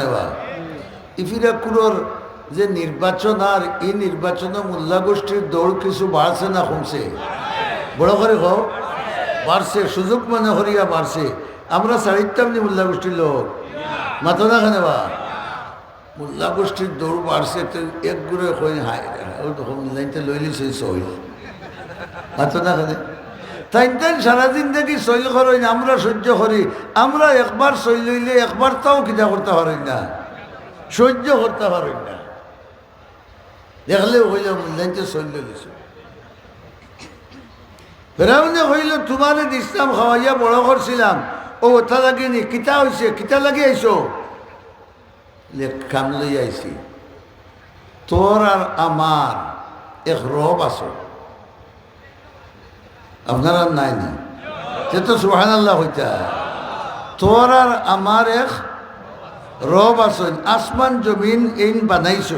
নেওয়া। ইফিরা কুরোর যে নির্বাচন আর এই নির্বাচনে মোল্লা গোষ্ঠীর দৌড় কিছু বাড়ছে না কমছে। বড় করে কও, বাড়ছে, সুযোগ মনে করিয়া বাড়ছে। আমরা চারিতাম নি মোল্লা গোষ্ঠীর লোক। মাথো না কেন বা মোল্লা গোষ্ঠীর দৌড় বাড়ছে তো এক গুড়ে কই হাই লাইনটা লইলি সেই সহিল মাথো না কেন তাই তাই সারাদিন দেখি সইল করি আমরা সহ্য করি। আমরা একবার সইল লইলে একবার তাও কিনা করতে পারি না। সহ্য করতে পারি না। দেখলেও হইল মূল্যাঞ্চে সইল লইছ ফেরাউনে হইল তোমারে দিছিলাম, খাওয়াইয়া বড় করছিলাম। ও ওটা লাগেনি, কিতা হয়েছে কিতা লাগি আইছো? কাম লই আইছি, তোর আর আমার এক রব আছো। আপনারা নাই না সে তো সুহান আল্লাহ হইতা তোর আর আমার এক রব আসন আসমান, জমিন এইন বানাইছ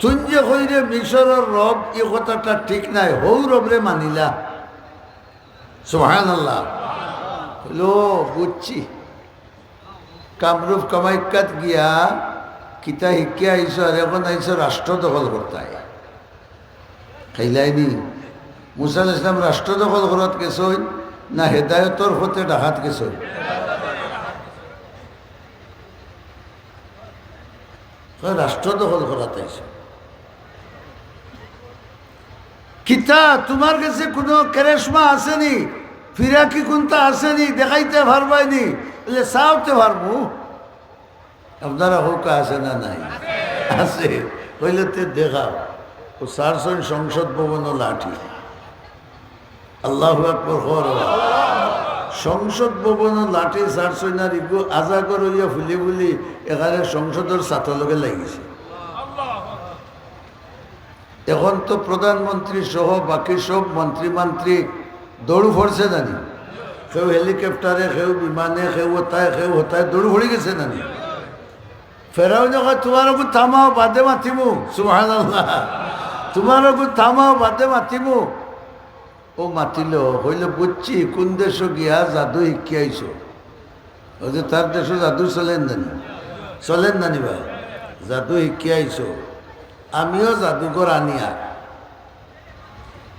তুই যে কইরে মিশরের রব এই কথাটা ঠিক নাই, হৌ রবরে মানিলা। সুহান আল্লাহ হলো বুঝছি। কামরূপ কামাইকাত গিয়া কিতা শিকিয়া আইস আর এখন আইস রাষ্ট্র দখল করতাই খাইলাইনি মুসা আল ইসলাম রাষ্ট্র দখল করাত গেছই না হেদায়তর হতে ডাকাত গেছই রাষ্ট্র দখল করাত কিতা, তোমার কাছে কোনো কেরেশমা আসেনি? ফিরা কি কোনটা আসেনি? দেখাইতে পারবাইনি? বলে, চাওতে পারব। আপনারা হোক আছে না নাই? আছে। হইলে তে দেখাও। ও সারসন সংসদ ভবন লাঠি। আল্লাহ সংসদ ভবন লাঠি সারসইনার ইগু আজা করিয়া ফুলি ফুলি এখানে সংসদের ছাত্রলোকে লাগিছে। এখন তো প্রধানমন্ত্রী সহ বাকি সব মন্ত্রী মন্ত্রী দৌড় ফরছে নানি। কেউ হেলিকপ্টারে কেউ বিমানে কেউ হতায় কেউ হতায় দৌড় ফড়ি গেছে নানি। ফেরাও যখন তোমার থামাও, বাদে মাতিমু সুহান তোমার ওগু থামাও, বাদে মাতিমু। ও মাতিল, হইলে বুঝছি কোন দেশ গিয়া জাদু শিখিয়াইছ ওই যে তার দেশে জাদু চলেন নানি চলেন নানি বা জাদু শিখিয়াইছ আমিও জাদুঘর আনিয়া।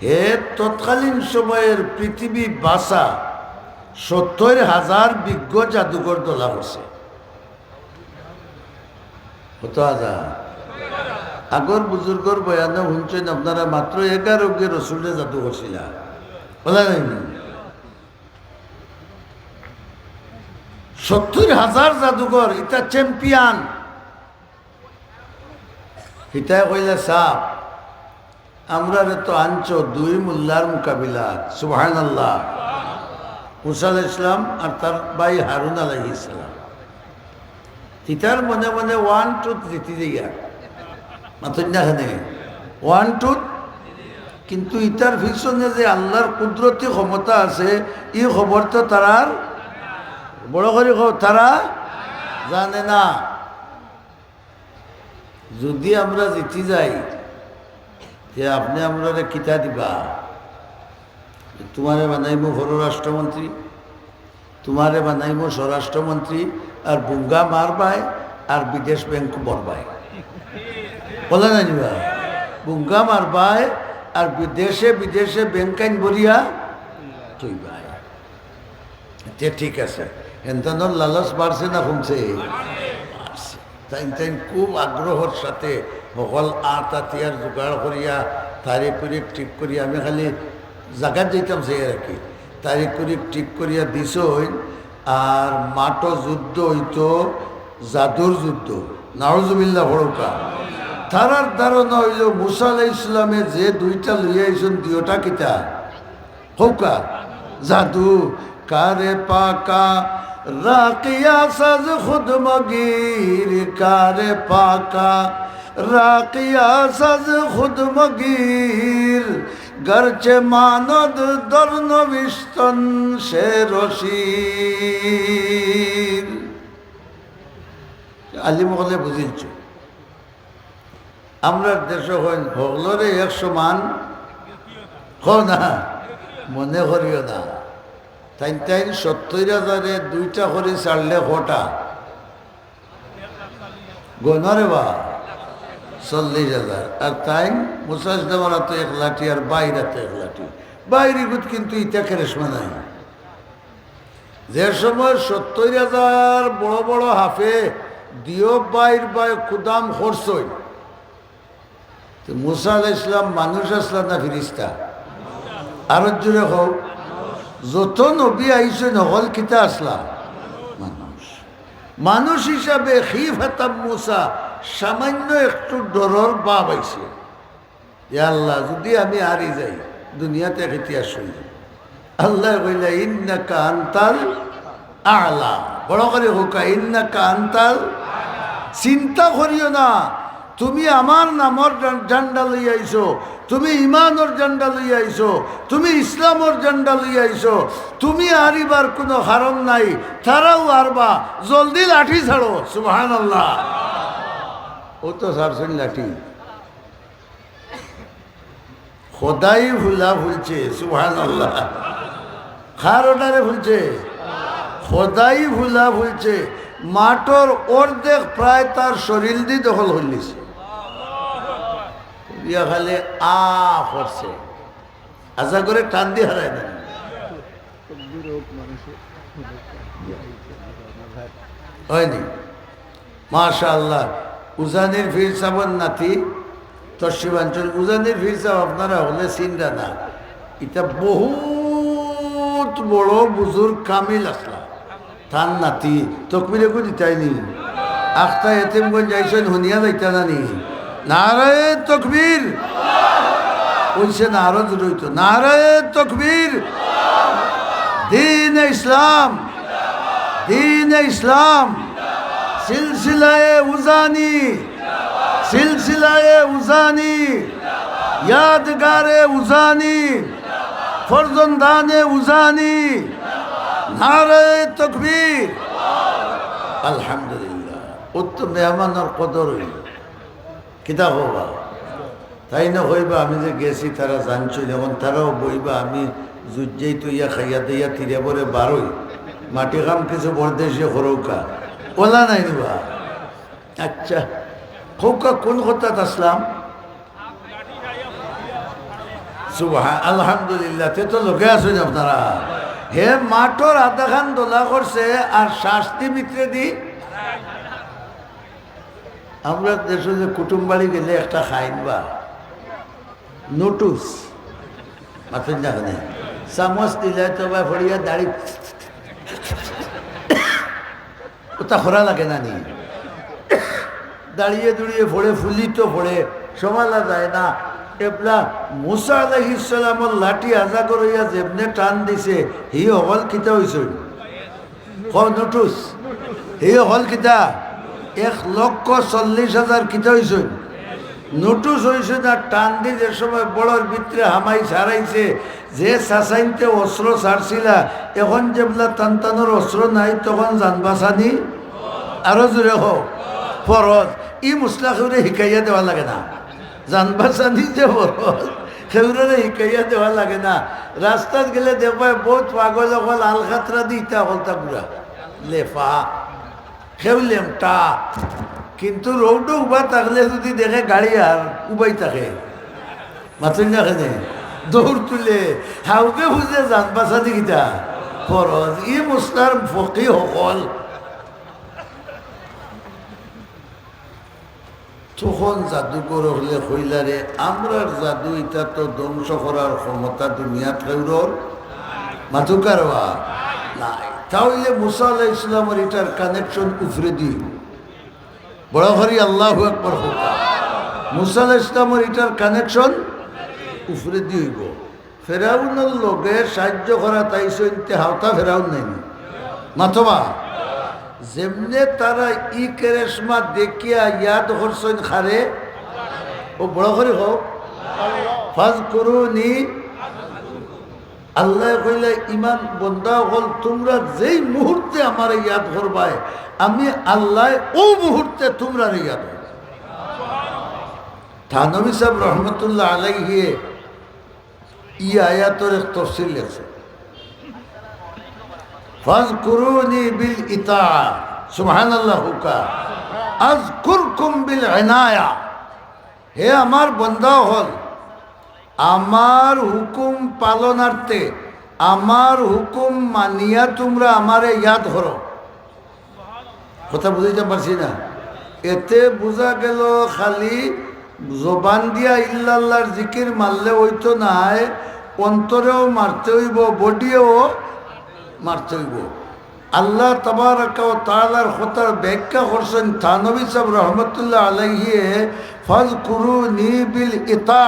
হে, তৎকালীন সময়ের পৃথিবী বাসা, সত্তর হাজার বিজ্ঞ জাদুঘর তোলা হচ্ছে আগর বুজুর্গর বয়ানে শুনছেন, আপনারা মাত্র এগারো গে রসুলে জাদু করছিলা। বলা যায়নি সত্তর হাজার জাদুঘর, এটা চ্যাম্পিয়ন হিতায় কইলে সাপ আমরা তো আনছো দুই মোল্লার মোকাবিলা সুহান আল্লাহ মুসাল ইসলাম আর তার ভাই হারুন আলহ ইসলাম হিতার মনে মনে ওয়ান টুথ জিতি দিয়া মাথন্যাখানে ওয়ান টুথ কিন্তু ইটার পিছনে যে আল্লাহর কুদরতি ক্ষমতা আছে, এই খবর তো তারার বড় করে তারা জানে না। যদি আমরা জিতি যাই যে আপনি আমরা কিতা দিবা? তোমারে বানাইমো পররাষ্ট্রমন্ত্রী, তোমারে বানাইমো স্বরাষ্ট্রমন্ত্রী, আর বুঙ্গা মারবাই আর বিদেশ ব্যাংক বরবাই বলে না নিবা? বুঙ্গা মারবাই আর বিদেশে বিদেশে ব্যাংকাইন বরিয়া তুইবাই তে ঠিক আছে। এনতানোর লালস বাড়ছে না কমছে তাই তাই খুব আগ্রহর সাথে সকল আট আতিয়ার জোগাড় করিয়া তারিখ করে ঠিক করিয়া আমি খালি জাগাত যেতাম সে আর কি। তারিখ করে ঠিক করিয়া দিছ আর মাটো যুদ্ধ হইতো, জাদুর যুদ্ধ। নাওজুবিল্লা ভরকা তারার ধারণা হইল মুসা আলাই ইসলামে যে দুইটা লইয়া আইসন দুইটা কিতা? হৌকা, জাদু, কারে পাকা? রাকিয়া সাজ খুদ মগির, কারে পাকা? রাকিয়া সাজ খুদ মগির, গরচে মানদ দর্ণ বিস্তন সে রশির। আলিমহলে বুঝিনছ? আমরা দেশ হইন হগলরে একশো মান হ না, মনে করিও না। তাই তাই সত্তর হাজারে দুইটা করে ছাড়লে কটা? গনরে বা, চল্লিশ হাজার। আর তাই মুসাজ দেওয়ারা তো এক লাঠি আর বাইরা তো এক লাঠি। বাইরে গুত কিন্তু ইটা কেরেসমা নাই। যে সময় সত্তর হাজার বড় বড় হাফে দিও বাইর বাই কুদাম খরচই তো মুসা আলাহ ইসলাম মানুষ আসলাম না ফিরিস্তা? আরও জুড়ে হোক যত নবী আইসে নহল কিতা আসলাম মানুষ। মানুষ হিসাবে খিফ হাতাম মুসা সামান্য একটু ডরর বাপ পাইছে আল্লাহ, যদি আমি হারি যাই, দুনিয়াতে ইতিহাস যাই আল্লাহ কইলা, ইন্নাকা আন্তাল আলা। বড় করে হোকা, ইন্নাকা আন্তাল চিন্তা করিও না। তুমি আমার নামর জান্ডা লই আইছো তুমি ইমানর জান্ডা লই আইছো তুমি ইসলামর জান্ডা লই আইছো তুমি হারিবার কোনো কারণ নাই তারাও হারবা জলদি লাঠি ছাড়ো সুবহান আল্লাহ ও তো সারছেন লাঠি। খোদাই ভুলা ভুলছে সুবহান আল্লাহ খার ওটারে ভুলছে খোদাই ভুলা ভুলছে মাঠর অর্ধেক প্রায় তার শরীর দিয়ে দখল হইলিছে ইয়া খালি আ করছে। আশা করে টান দিয়ে হারায় না হয়নি। মাশা আল্লাহ উজানির ফির সাবন নাতি তসিবাঞ্চল উজানির ফির সাহ আপনারা হলে চিন্তা না। এটা বহুত বড় বুজুর কামিল আসলা তার নাতি। তকমিরে কো দিতাইনি আখতা এতিমগঞ্জ যাইছেন হুনিয়া যাইতা নানি নারায় তকবীর। কইছে না আরও জড়িত নারায় তকবীর। দিন ইসলাম। দিন ইসলাম। সিলসিলায় উজানি। সিলসিলায় উজানি। ইয়াদগারে উজানি। ফরজন্দানে উজানি। নারে তকবীর। আলহামদুলিল্লাহ। তো মেহমানের কদর হইল। কিতা হবা। তাই না হইবা আমি যে গেছি, তারা জানছো যখন তারাও বইবা, আমি জুজ্জেই তো ইয়া খাইয়া দিয়া তিরে বরে বারোই। মাটি কাম কিছু বরদেশে হরৌকা। ওলা নাই নিবা আচ্ছা খৌকা কোন কথাত আসলাম? আলহামদুলিল্লাহ, তে তো লোকে আছেন আপনারা। হে মাঠর আধা খান দোলা করছে আর শাস্তি মিত্রে দি আমরা দেশে যে কুটুম বাড়ি গেলে একটা খাইন বা। নোটুস মাথেন জানে চামচ দিলে তো বা ফড়িয়া দাড়ি। ওটা খরা লাগে না নি। দাঁড়িয়ে দুড়িয়ে ফোড়ে ফুলি তো ফোড়ে সমালা যায় না। এবলা মুসা আলাইসালামর লাঠি আজা করিয়া যেমনে টান দিছে হি অকল কিতা হয়েছে ক নোটুস হি অকল কিতা। এক লক্ষ চল্লিশ হাজার কিতা হয়েছে নোটুস হয়েছে না টান দি যে সময় বড়র ভিতরে হামাই ছাড়াইছে, যে চাচাইনতে অস্ত্র ছাড়ছিলা, এখন যেগুলা টানটানোর অস্ত্র নাই, তখন জানবাসানি আরও জোরে হোক ফরজ। ই মুসলা খেউরে শিকাইয়া দেওয়া লাগে না। জানবাসানি যে ফরজ খেউরে শিকাইয়া দেওয়া লাগে না। রাস্তাত গেলে দেখবাই বহুত পাগল অকল আলখাতরা দি ইটা অকলতা গুড়া লেফা। খেউলেম টা কিন্তু রৌডো উবা থাকলে যদি দেখে গাড়ি আর উবাই থাকে। মাথুন না খেনে দৌড় তুলে। হাউকে বুঝে যান বাসা দিকিটা ফরজ ই মুসলার ফকি সকল। তখন জাদুকর হলে কইলারে আমরার জাদু এটা তো ধ্বংস করার ক্ষমতা দুনিয়া খেউরর মাথুকার নাই। তাহলে মুসা আলাহ ইসলামের এটার কানেকশন উফরে দিই। বড় হরি আল্লাহ একবার হোক। মুসা আলাহ ইসলামের এটার কানেকশন উফরে দিইব। ফেরাউনের লগে সাহায্য করা তাইছে হাওতা ফেরাউন নেই। মাথবা যেমনে তারা ই কেরেসমা দেখিয়া ইয়াদ করছেন খারে, ও বড় করে হোক। ফাজ করুনি আল্লাহ কইলে ইমান বন্দা হল, তোমরা যেই মুহূর্তে আমার ইয়াদ করবাই, আমি আল্লাহ ও মুহূর্তে তোমরা ইয়াদ থানবী সাহেব রহমতুল্লাহ আলাইহে ই আয়াতর এক তফসিল লেখছে। ফাজ করুনি বিল ইতা সুবহান আল্লাহ হুকা আজ কুরকুম বিল এনায়া হে আমার বন্ধা হল আমার হুকুম পালনার্থে, আমার হুকুম মানিয়া তোমরা আমারে ইয়াদ করো। কথা বুঝাইতে পারছি না। এতে বোঝা গেল খালি জবান দিয়া ইল্লাল্লাহর জিকির মারলে হইতো নাই, অন্তরেও মারতে হইব, বডিও মারতে হইব। আল্লাহ তবারকা ও তালার খোতার ব্যাখ্যা করছেন থানবী সাহেব রহমতুল্লাহ আলাইহিয়ে ফজ কুরু নিবিল ইতা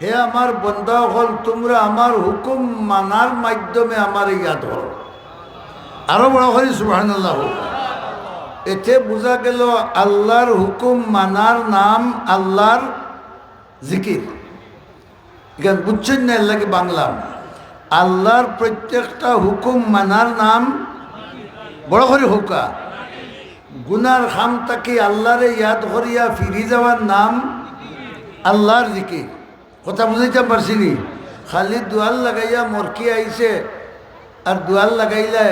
হে আমার বন্ধা হল, তোমরা আমার হুকুম মানার মাধ্যমে আমার ইয়াদ হল। আরও বড় করি সুবাহ এতে বোঝা গেল আল্লাহর হুকুম মানার নাম, আল্লাহর জিকির। এখান বুঝছেন না আল্লাহকে বাংলা। আল্লাহর প্রত্যেকটা হুকুম মানার নাম, বড় করে হুকা। গুনার খাম তাকে আল্লাহরে ইয়াদ করিয়া ফিরি যাওয়ার নাম, আল্লাহর জিকির। কথা বুঝাইতে পারছি নি। খালি দুয়াল লাগাইয়া মরকি আইছে, আর দুয়াল লাগাইলে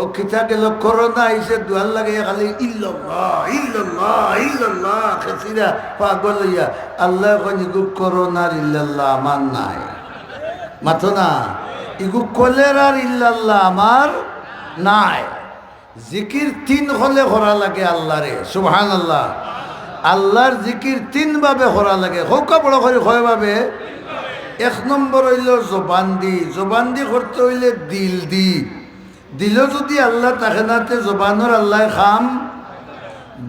ও খিতা গেল করোনা আইছে, দুয়াল লাগাইয়া খালি ইল্লাল্লাহ ইল্লাল্লাহ ইল্লাল্লাহ খেসিরা পাগল হইয়া। আল্লাহ কন ইগু করোনার ইল্লাল্লাহ আমার নাই। মাথো না। ইগু কলেরার ইল্লাল্লাহ আমার নাই। জিকির তিন হলে করা লাগে আল্লাহরে সুবহান আল্লাহ আল্লাহর জিকির তিন ভাবে করা লাগে। হৌকা বড় করে হয় ভাবে এক নম্বর হইল জবান দি জবান দি করতে হইলে দিল দি। দিল যদি আল্লাহ তাকে নাতে জবানোর আল্লাহ খাম।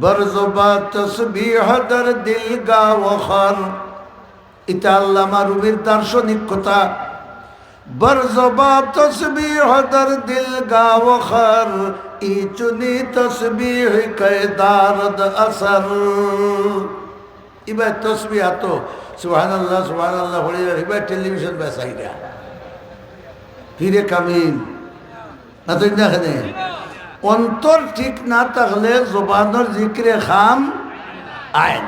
বর জবা তসবিহ দিল গা ওখর এটা আল্লাহ রুবির দার্শনিক কথা। জবা তসবিহ দর দিল গা ওখর ই চুনি তসবিহ কে দারদ আসর। এবার তসবি আত সুহান আল্লাহ আল্লাহ হয়ে এবার টেলিভিশন বেসাইরা ফিরে কামিন না তো এখানে অন্তর ঠিক না থাকলে জবানোর জিক্রে খাম আইন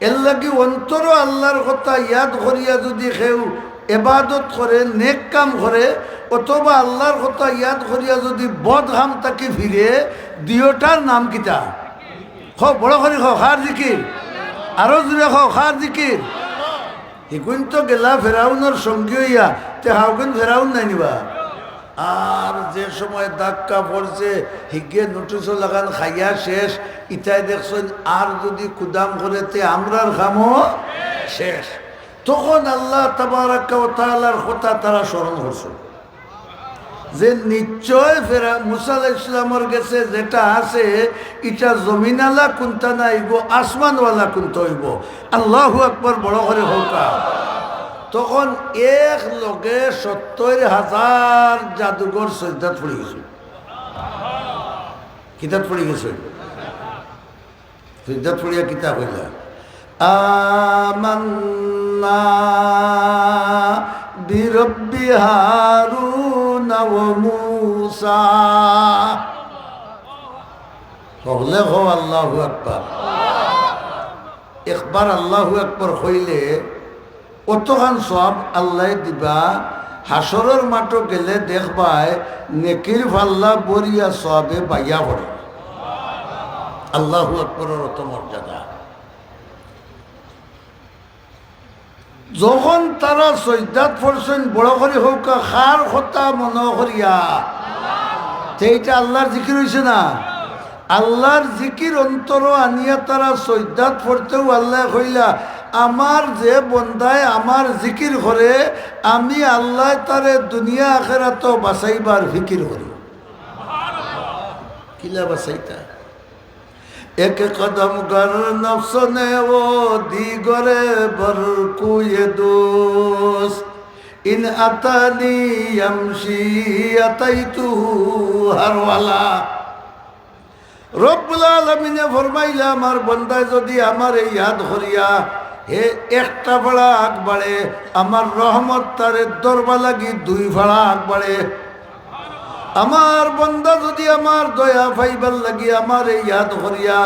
এর লাগি অন্তরও আল্লাহর কথা ইয়াদ করিয়া যদি কেউ এবাদত করে, নেক কাম করে, অথবা আল্লাহর কথা ইয়াদ করিয়া যদি বদ কাম তাকে ফিরে দিওটার নাম কিতা? খ বড় করে খার জিকির। আরও জুড়ে খার জিকির। হিগুন তো গেলা ফেরাউনের সঙ্গী হইয়া, তে হাউগুন ফেরাউন নাই নিবা। আর যে সময় ধাক্কা পড়ছে, হিগে নোটিশও লাগান, খাইয়া শেষ। ইটাই দেখছেন, আর যদি কুদাম করে, তে আমরার খামো শেষ। তখন আল্লাহ তাবারার কথা তারা স্মরণ করছে। যে নিশ্চয় ফেরা মুসা ইসলামর গেছে যেটা আছে এটা জমিনালা কুন্তা না হইব, আসমানওয়ালা কুন্তা হইব। আল্লাহ আকবর, বড় করে হোকা তখন এক লগে সত্তর হাজার জাদুঘর সজ্জাত পড়ে গেছে। কিতাব পড়ে গেছে। সজ্জাত পড়িয়া কিতাব হইলা। আমান্না বিরব্বি হারুন ও মুসা। হলে হো আল্লাহু আকবার। একবার আল্লাহু আকবার হইলে অতখান সব আল্লাহ দিবা। হাসরের মাঠো গেলে দেখবায় নেকির ফাল্লা বরিয়া সবে বাইয়া পড়ে। আল্লাহু আকবরের অত মর্যাদা। যখন তারা সৈদাত পড়ছেন বড় করে হোক খার হতা মনে করিয়া সেইটা আল্লাহর জিকির হয়েছে না? আল্লাহর জিকির অন্তর আনিয়া তারা সৈদাত পড়তেও আল্লাহ কইলা আমার যে বন্দায় আমার জিকির করে আমি আল্লাহ তারে দুনিয়া আখেরা তো বাসাইবার ফিকির করি কিলা এক কদম গর নফসনে ও দিগরে বর কুয়ে দোস ইন আতানি আমশি আতাইতু হারওয়ালা। রব্বুল আলমিনে ফরমাইলা, আমার বন্দায় যদি আমার এই ইয়াদ হরিয়া হে একটা ভাড়া আগ বাড়ে, আমার রহমত তারে দরবা লাগি দুই ভাড়া আগ বাড়ে। আমার বন্দা যদি আমার দয়া ফাইবার লাগি আমার এই ইয়াদ হরিয়া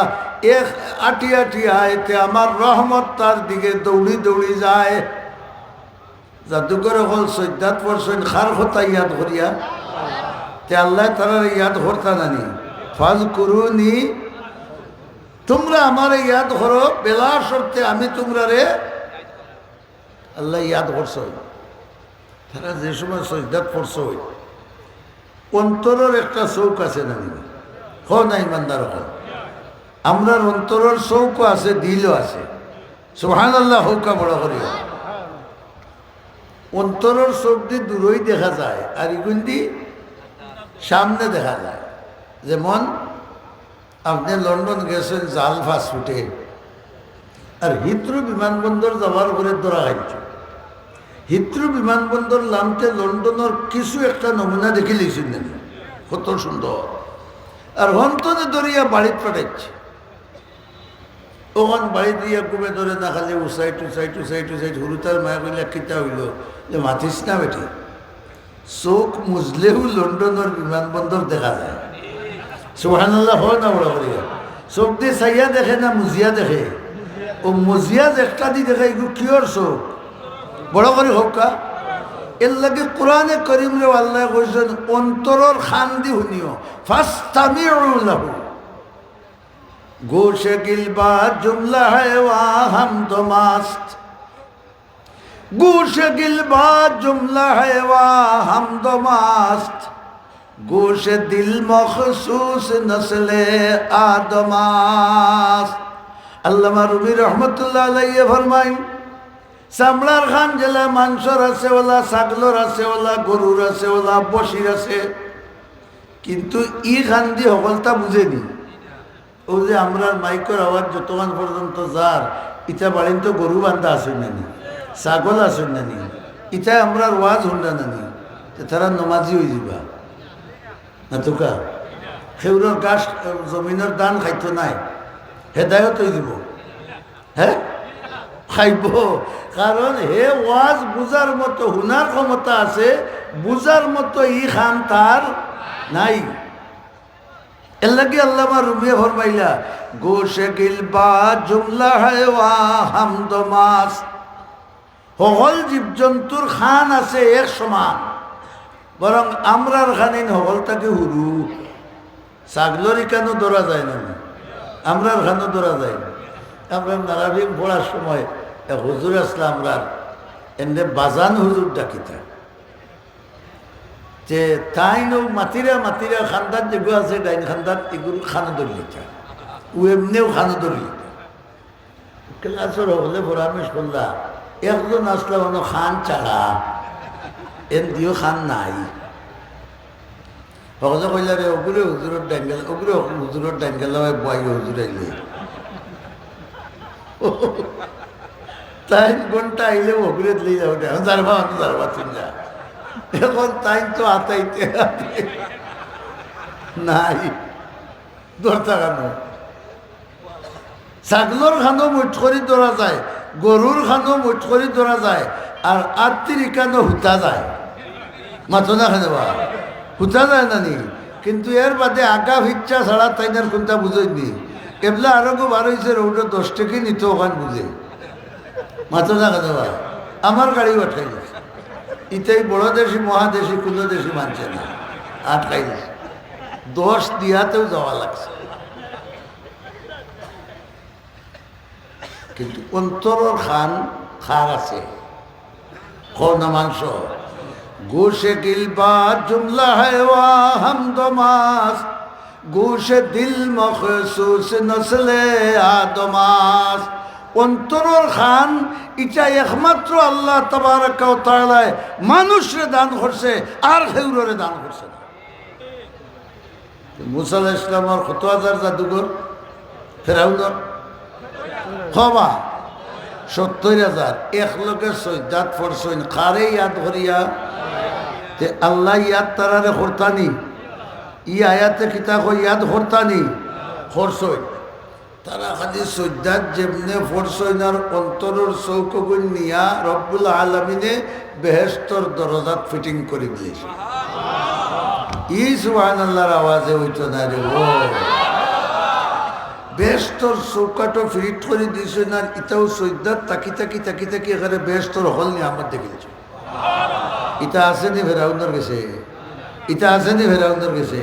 এক আটি আটি আয়তে আমার রহমত তার দিকে দৌড়ি দৌড়ি যায়। জাদুঘর হল সৈদাত পরশন খার হতা ইয়াদ হরিয়া তে আল্লাহ তারা ইয়াদ হরতা নানি ফাজ করুনি তোমরা আমার ইয়াদ করো, বেলা সরতে আমি তোমরা রে আল্লাহ ইয়াদ করছ তারা যে সময় সজদাত পড়ছ অন্তরের একটা চৌক আছে না নিবা হ না, ইমানদার হল আমরার অন্তরের চৌকও আছে, দিলও আছে। সোহান আল্লাহ হৌকা বড় করিও। অন্তরের চোখ দিয়ে দূরই দেখা যায়, আর ইগুন সামনে দেখা যায়। যেমন আপনি লন্ডন গেছেন, জাল ফাস্টফুডে আর হিত্রু বিমানবন্দর যাওয়ার পরে ধরা খাইছে। হিত্রু বিমানবন্দর নামতে লন্ডনের কিছু একটা নমুনা দেখে লিখছেন না কত সুন্দর আর হন্তনে দরিয়া বাড়িত পাঠাচ্ছে ওখান বাড়ি দিয়ে কুমে ধরে না খালি উসাই টুসাই টুসাই টুসাই হুরুতার মায়া কইলা, কিতা হইল? যে মাথিস না বেটি? চোখ মুজলেও লন্ডনের বিমানবন্দর দেখা যায়। সুহানাল্লাহ হয় না বড় করিয়া চোখ দিয়ে চাইয়া দেখে না মুজিয়া দেখে? ও মুজিয়া একটা দি দেখে এগুলো কিয়র চোখ? বড় হোক কা এর লাগে কোরআনে করিম রে আল্লাহ কইছেন অন্তরর খান্দি হুনিও ফাস্ট আমি যাব গোশে গিলবা জুমলা হে ওয়া হামদ মাস্ত। গোশে গিলবা জুমলা হে ওয়া হামদ মাস্ত। দিল মখসুস নসলে আদমাস আল্লামা রুবি রহমতুল্লাহ আলাইহি ফরমায় চামড়ার খান জেলা মাংসর আছে ওলা, ছাগলর আছে ওলা, গরুর আছে ওলা, বসির আছে। কিন্তু ই খান দিয়ে সকলটা বুঝেনি ও যে আমরা মাইকের আওয়াজ যতক্ষণ পর্যন্ত যার, ইটা বাড়িন তো গরু বান্ধা আসুন নানি ছাগল আসুন নানি ইটা আমরা ওয়াজ হুন্ডা নানি তারা নমাজি হয়ে যাবা না তোকা সেউরের গাছ জমিনের দান খাইতো নাই, হেদায়ত হয়ে দিব। হ্যাঁ? খাইব। কারণ হে ওয়াজ বুঝার মতো হুনার ক্ষমতা আছে, বুঝার মতো ই খান তার নাই। এল্লাকি আল্লামা রুমিয়ে ফরমাইলা, গোশে গিলবা জুমলা হয় ওয়া হামদ মাস। সকল জীবজন্তুর খান আছে এক সমান। বরং আমরার খানিন সকলটাকে হুরু। ছাগলরি কেন ধরা যায় না? আমরার খানও ধরা যায় আমরা নারাবিম পড়ার সময় হুজুর আসলাম আমরা এনে বাজান হুজুর ডাকিতা যে তাই নো মাতিরা মাতিরা খানদান যেগুলো আছে, ডাইন খানদান এগুলো খানা ধরি লিখা ও এমনিও খানা ধরি লিখা ক্লাসের হলে পরামর্শ করলা, একজন আসলে অন্য খান ছাড়া, এন দিও খান নাই। সকলে কইলা রে, ওগুলো হুজুরের ডেঙ্গেল, ওগুলো হুজুরের ডেঙ্গেল বয় হুজুর আইলে। তাই ঘণ্টা আইলে ওগুলো দিলে যাও যারবা যারবা চিন্তা এখন তাই তো আতাইতে নাই দরতা কেন ছাগলর খানো মুঠ করে ধরা যায় গরুর খানো মুঠ করে ধরা যায়, আর আত্মির কেন হুতা যায়। মাথো না খানে বা হুতা যায় না নি? কিন্তু এর বাদে আগা ভিচ্ছা ছাড়া তাইনার কোনটা বুঝেনি এবলা আরও গো বার হয়েছে ওটা দশ টাকা নিত ওখান বুঝে মাথো খানে বা আমার গাড়ি পাঠাই গেছে ইটাই বড় দেশি মহাদেশি কোনো দেশি মানছে না। আটকাই দিছে দোষ দিয়াতেও যাওয়া লাগছে। কিন্তু অন্তরের খান, খার আছে। না মাংস। গোশে গিলবা জুমলা হেওয়া হামদমাস গোশে দিল মখসুস, নসলে আদমাস অন্তরের খান, ইটা একমাত্র আল্লাহ তাবারাকায় মানুষরে দান করছে, আর হেউরে দান করছে না। মুসাল ইসলামর কত হাজার জাদুঘর ফেরাউনর হবা সত্তর হাজার। এক লোকে সৈদাত ফরসইন, কারে ইয়াদ করিয়া, তে আল্লাহ ইয়াদ তারারে হরতানি। ই আয়াতে কিতা ইয়াদ হরতানি খরসইন তারা খালি সজ্জাত যেমনে ফরসইনার অন্তরের চৌকগুন নিয়া রব্বুল আলমিনে বেহেস্তর দরজাত ফিটিং করে দিয়েছে। ই সুহান আল্লাহর আওয়াজে হইতো না রে ও। বেস্তর চৌকাটো ফিট করে দিয়েছে না ইটাও সৈদ্যাত তাকি তাকি তাকি তাকি এখানে বেস্তর হল নি আমার দেখেছে ইটা আসেনি ফেরাউন্দর গেছে ইটা আসেনি ফেরাউন্দর গেছে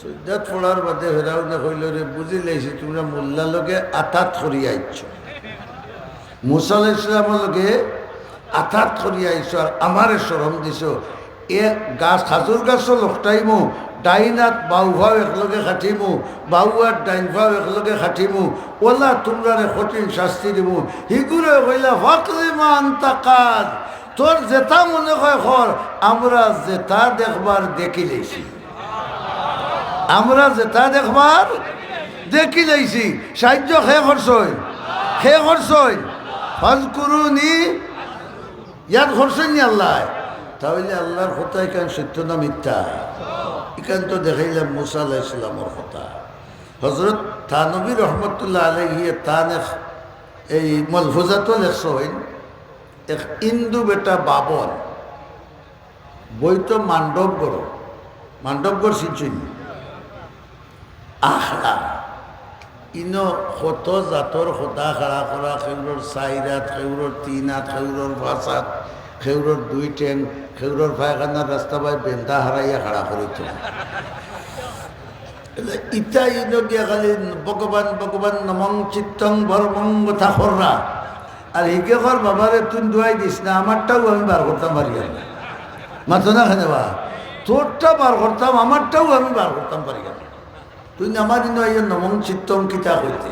সৈদাত পড়ার বাদে ফেরাও না কইল রে বুঝি লাইছি, তোমরা মোল্লা লোকে আতাত করিয়া আইছ। মুসাল ইসলামের লোকে আতাত করিয়া আইছ আর আমারে সরম দিছ। এ গাছ খাজুর গাছও লকটাইমু ডাইনাত বাউ ভাও একলগে খাটিমু বাউ আর ডাইন ভাও একলগে খাটিমু, ওলা তোমরা কঠিন শাস্তি দিমু। হিগুরে কইলা ফকলিমা আন্তাকাত তোর জেতা মনে হয় খর আমরা জেতা দেখবার দেখি লেছি আমরা যেটা দেখবার দেখি যাইছি। সাহায্য খে করছই? খে করছই? হজ করুনি ইয়াদ করছেন নি আল্লাহ? তাহলে আল্লাহর কথা এখান সত্য না মিথ্যা? এখান তো দেখাইলাম মুসা আলাহ ইসলামর কথা। হজরত থানবী রহমতুল্লাহ আলহিয়ে তান এই লেখছেন এক ইন্দু বেটা বাবর বই তো মান্ডবগড় মান্ডবগড় সিনছেন আখড়া ইনো কত জাতর সদা খাড়া করা খেউরর চাইরাত খেউরর তিনাত খেউরর পাঁচাত খেউরর দুই টেন খেউরর পায়খানার রাস্তা বাই বেন্দা হারাইয়া খাড়া করিত ইটা ইনো গিয়া খালি ভগবান ভগবান নমং চিত্তং বর্মং কথা খররা আর হিকে কর বাবারে তুই দুয়াই দিস না আমারটাও আমি বার করতাম পারি মাথো না খানে বা তোরটা বার করতাম আমারটাও আমি বার করতাম পারি না তুই দিন এই নমং চিত্তম কিতা হইতে।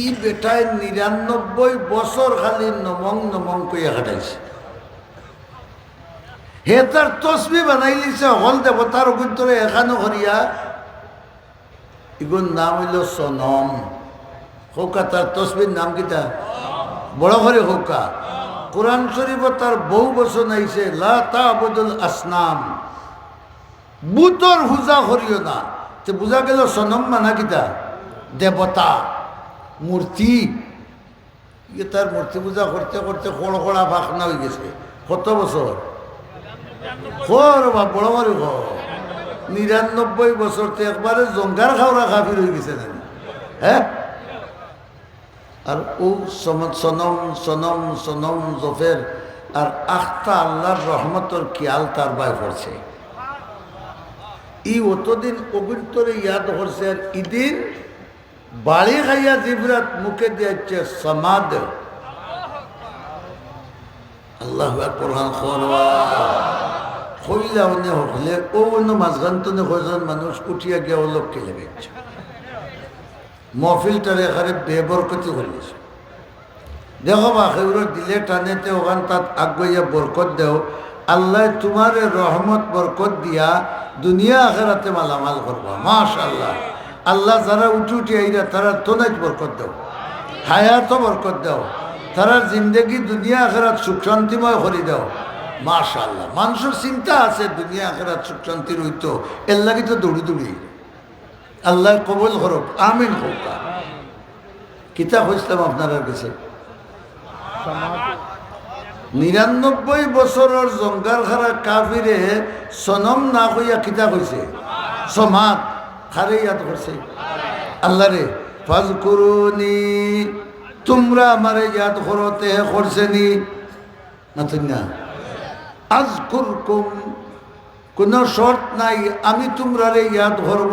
ই বেটায় নিরানব্বই বছর খালি নমং নমং কইয়া কাটাইছে। হে তার তসবি বানাই লিছে হল দেবতার অভিন্তরে এখানো করিয়া ইগুন নাম হইল সনম। হোকা তার তসবির নাম কিতা? বড় করে হোকা কোরআন শরীফ তার বহু বছর নাইছে লা তা আবদুল আসনাম। বুতর পূজা করিও না। তো বুঝা গেল, সনম মানা কিতা? দেবতা মূর্তি তার মূর্তি পূজা করতে করতে খড় খড়া ফাঁকনা হয়ে গেছে। কত বছর খর বা বড় বড় ঘর নিরানব্বই বছর তো একবারে জঙ্গার খাওয়া খাফির হয়ে গেছে না হ্যাঁ আর ও সনম সনম সনম জফের আর আখতা আল্লাহর রহমতর খেয়াল তার বাই পড়ছে ই অতদিন অভিন্তরে ইয়াদ করছে আর ইদিন বাড়ি খাইয়া জিবরাত মুখে দিয়েছে সমাদ। আল্লাহ কোরআন হইলা অন্য হলে ও অন্য কয়জন মানুষ উঠিয়া অলপ কেলে বেচছে মহফিলটারে এখানে বেবরকতি করিয়েছে দেখো বা সেগুলো দিলে টানেতে ওখান তাত আগুয়া বরকত দেও। আল্লাহ তোমার রহমত, বরকত দিয়া দুনিয়া আখেরাতে মালামাল করবা। মাশাল্লাহ আল্লাহ যারা উঠি উঠি আইরা, তারা তোনাজ বরকত দেও। হায়াত বরকত দেও। তারা জিন্দগি দুনিয়া আখেরাত সুখ শান্তিময় করে দেও। মাশাল্লাহ মানুষের চিন্তা আছে, দুনিয়া আখেরাত সুখ শান্তির হইতো। এর লাগি তো দৌড়ি দৌড়ি। আল্লাহ কবল করুক, আমিন হোক। কিতাব হইছিলাম আপনার কাছে। নিরানব্বই বছরের জঙ্গার খারা কাফিরে সনম না কইয়া কিতা কইছে সমাত খারে ইয়াদ করছে আল্লাহ রে ফাজ করুনি তোমরা আমারে ইয়াদ করতে করছে নি। না আজ কুরকুম কোনো শর্ত নাই, আমি তোমরা রে ইয়াদ করব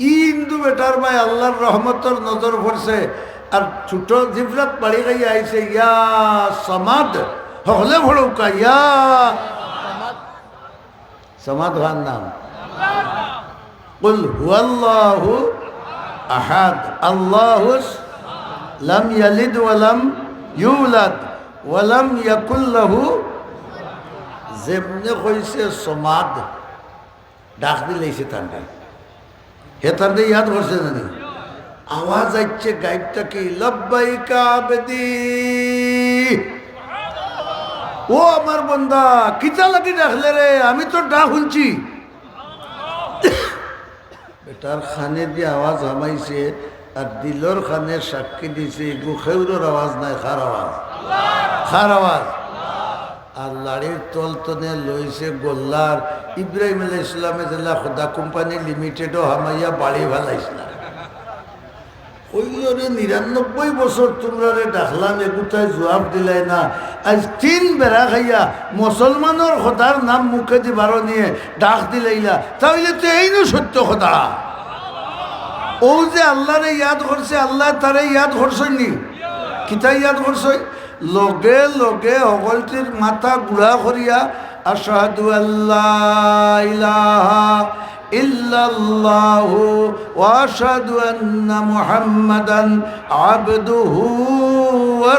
ইন্দু বেটার ভাই আল্লাহর রহমতর নজর পড়ছে। আর ছোট জিফরাত পাড়ি গাই আইছে, ইয়া সমাদ হলে ভড়ৌকা, ইয়া সমাদ হওয়ার নাম। বল হুয়াল্লাহু আহাদ আল্লাহু লাম ইয়ালিদ ওয়ালাম ইউলাদ ওয়ালাম ইয়াকুল্লাহু যেমনে কইছে সমাদ, ডাক দিলেইছে তান্ডায় হে তান্ডে ইয়াদ করছে জানি আওয়াজ আসছে গাইডটা কি? লব্বাইকা আবেদি। ও আমার বন্দা কিতা লাগি ডাকলে রে? আমি তো ডাক শুনছি। তার খানে দিয়ে আওয়াজ হামাইছে আর দিলর খানে সাক্ষী দিছে গুখেউরের আওয়াজ নাই, খার আওয়াজ। খার আওয়াজ। আর লাড়ির তলতনে লইছে গোল্লার। ইব্রাহিম আলাহ ইসলামে দিল্লা খোদা কোম্পানি লিমিটেডও হামাইয়া বাড়ি ভালাইছিলাম ওইগুলোরে নিরানব্বই বছর তোমরা রে ডাকলাম এগুতায় জবাব দিলাই না। আজ তিন বেড়া খাইয়া মুসলমানের খোদার নাম মুখে দিবার নিয়ে ডাক দিলাইলা, তাহলে তো এই নো সত্য খোদা। ও যে আল্লাহরে ইয়াদ করছে, আল্লাহ তারে ইয়াদ করছনি কিতা ইয়াদ করছই লগে লগে সকলটির মাথা গুড়া করিয়া আসাদু আল্লাহ ইলাহা ইল্লাল্লাহু ওয়া আশহাদু আন্না মুহাম্মাদান আবদুহু ওয়া